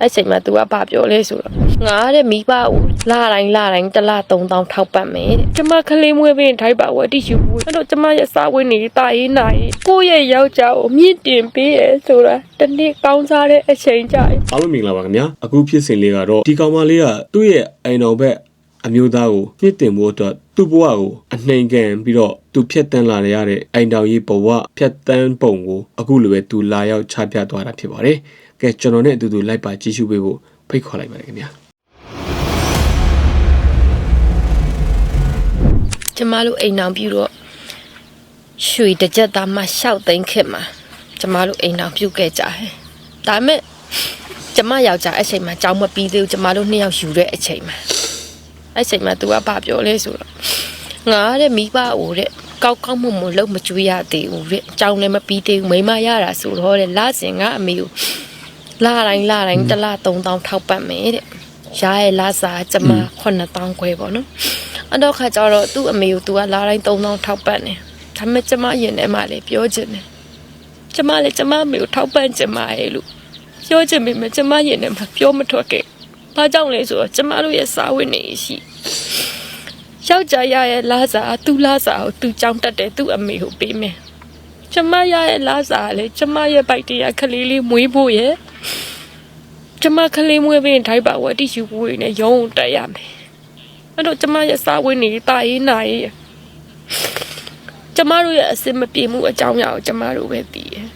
အဲ့ချိန်မှာ तू ကဘာပြောလဲဆိုတော့ငါတဲ့မိဘကိုလာတိုင်းလာတိုင်းတစ်လ3000ထောက်ပံ့မယ်တဲ့ကျမကလေးမွေးပင်ထိုက်ပါဝတိယူဘူးအဲ့တော့ကျမရဲ့စာဝင်နေတာရေးနိုင်ကိုယ့်ရဲ့ယောက်ျားကိုမြင့်တင်ပေးရဆိုတာတနေ့ကောင်းစားတဲ့အချိန်ကြရင်အားလုံးမင်္ဂလာပါခင်ဗျာအခုဖြစ်စဉ်လေးကတော့ဒီကောင်မလေးကသူ့ရဲ့အိမ်တော်ဘက်အမျိုးသားကိုမြင့်တင်ဖို့အတွက်သူ့ဘဝကိုအနှိမ်ခံပြီးတော့သူဖြတ်တန်းလာရတဲ့အိမ်တော်ကြီးဘဝဖြတ်တန်းပုံကိုအခုလိုပဲသူလာရောက်ချပြသွားတာဖြစ်ပါတယ် ကဲကျွန်တော်နဲ့အတူတူလိုက်ပါကြည့်ရှုပေးဖို့ဖိတ်ခေါ်လိုက်ပါတယ်ခင်ဗျာကျမတို့အိမ်အောင်ပြုတော့ရွှေတစ်ကြက်သားမှရှောက်သိမ်းခက်မှာကျမတို့အိမ်အောင်ပြုခဲ့ကြတယ်ဒါပေမဲ့ကျမယောက်ျားအချိန်မှာကြောင်းမပြီးသေးဘူးကျမတို့နှစ်ယောက်ယူတဲ့အချိန်မှာအဲ့ချိန်မှာ तू ကဘာပြောလဲဆိုတော့ငါတဲ့မိဘအိုတဲ့ကောက်ကောက်မှုမလုံးမကျွေးရသေးဘူးတဲ့ကြောင်းလည်းမပြီးသေးဘူးမိမရတာဆိုတော့တဲ့လာစင်ကအမေကို လာတိုင်းလာတိုင်းတစ်လ3000ထောက်ပံ့မယ်တဲ့ရရဲ့လာစားကျမ9000ခွဲပေါ့နော်အဲ့တော့ခါကျတော့သူ့အမေကို तू ကလာတိုင်း3000ထောက်ပံ့တယ်ဒါပေမဲ့ကျမရင်ထဲမှာလည်းပြောချင်တယ်ကျမလည်းကျမအမေကိုထောက်ပံ့ချင်ပါရဲ့လို့ပြောချင်ပေမဲ့ကျမရင်ထဲမှာပြောမထွက်ခဲ့ဘာကြောင့်လဲဆိုတော့ကျမတို့ရဲ့စာဝတ်နေရှိယောက်ျားရရဲ့လာစာသူ့လာစာကိုသူကြောင်းတက်တယ်သူ့အမေကိုပေးမယ်ကျမရရဲ့လာစာကလည်းကျမရဲ့ဘိုက်တရားခလေးလေးမွေးဖို့ရဲ့ ကျမခလေးမွေးပြီးရင်ထိုက်ပါဝတိယူဖို့ရင်းနဲ့ရုံးတက်ရမယ်အဲ့တော့ကျမရဲ့စာဝင်နေတာရေးနာရေးကျမတို့ရဲ့အစင်မပြေမှုအကြောင်းအရာကိုကျမတို့ပဲသိတယ်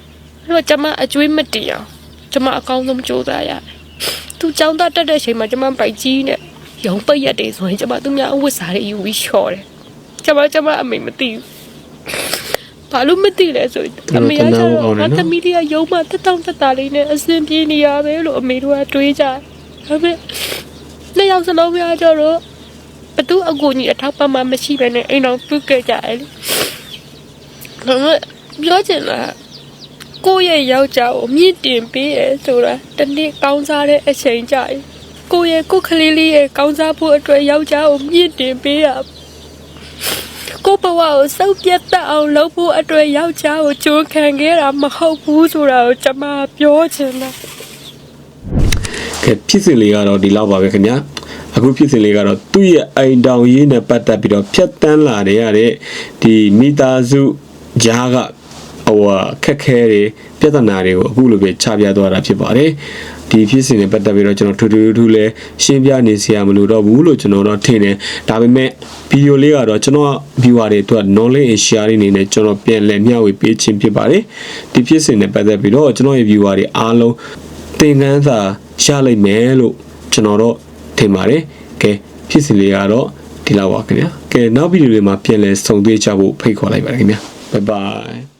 အဲ့တော့ကျမအကျွေးမတင်အောင်ကျမအကောင်းဆုံးကြိုးစားရတယ်သူចောင်းသားတက်တဲ့ချိန်မှာကျမပိုက်ကြီးနဲ့ရုံပိတ်ရက်တွေဆိုရင်ကျမသူများအဝတ်စားတွေယူပြီးလျှော်တယ်ကျမကျမအမေမသိဘူး ဘာလို့မသိလဲဆိုရင်အမေကကျတော့ငါသမီးလေးကရုံးမတက်တောင့်တက်တာလေးနဲ့အစင်ပြေနေရပဲလို့အမေတို့ကတွေးကြတယ်ဒါပေမဲ့နှစ်ယောက်စလုံးများကြတော့ဘသူအကူကြီးအထောက်ပံ့မှမရှိဘဲနဲ့အိမ်တော်ပြုတ်ခဲ့ကြတယ်လေ။ဒါပေမဲ့ပြောချင်တာကိုယ့်ရဲ့ယောက်ျားကိုမြင့်တင်ပေးရဆိုတာတနေ့ကောင်းစားတဲ့အချိန်ကြရင်ကိုယ့်ရဲ့ကိုယ်ကလေးလေးရဲ့ကောင်းစားဖို့အတွက်ယောက်ျားကိုမြင့်တင်ပေးရ ကိုယ့်ဘဝကိုစောက်ပြတ်တတ်အောင်လုပ်ဖို့အတွက်ယောက်ျားကိုကြိုးခံခဲ့တာမဟုတ်ဘူးဆိုတာကိုကျွန်မပြောချင်တာကဲဖြစ်စဉ်လေးကတော့ဒီလောက်ပါပဲခင်ဗျာအခုဖြစ်စဉ်လေးကတော့သူ့ရဲ့အိမ်တောင်ရေးနဲ့ပတ်သက်ပြီးတော့ဖြတ်တန်းလာရတဲ့ဒီမိသားစုဂျားက ဟိုဟာခက်ခဲတွေပြဿနာတွေကိုအခုလိုပဲချပြသွားတာဖြစ်ပါတယ်ဒီဖြစ်စဉ်နဲ့ပတ်သက်ပြီးတော့ကျွန်တော်ထူးထူးထူးလဲရှင်းပြနေစရာမလိုတော့ဘူးလို့ကျွန်တော်တော့ထင်တယ်ဒါပေမဲ့ဗီဒီယိုလေးကတော့ကျွန်တော် viewer တွေအတွက် knowledge and sharing အနေနဲ့ကျွန်တော်ပြန်လည်မျှဝေပေးခြင်းဖြစ်ပါတယ်ဒီဖြစ်စဉ်နဲ့ပတ်သက်ပြီးတော့ကျွန်တော်ရဲ့ viewer တွေအားလုံးသင်ခန်းစာရလိုက်မယ်လို့ကျွန်တော်တော့ထင်ပါတယ်ကဲဖြစ်စဉ်လေးကတော့ဒီလောက်ပါခင်ဗျာကဲနောက်ဗီဒီယိုလေးမှာပြန်လည်ဆုံတွေ့ကြဖို့ဖိတ်ခေါ်လိုက်ပါတယ်ခင်ဗျာ bye bye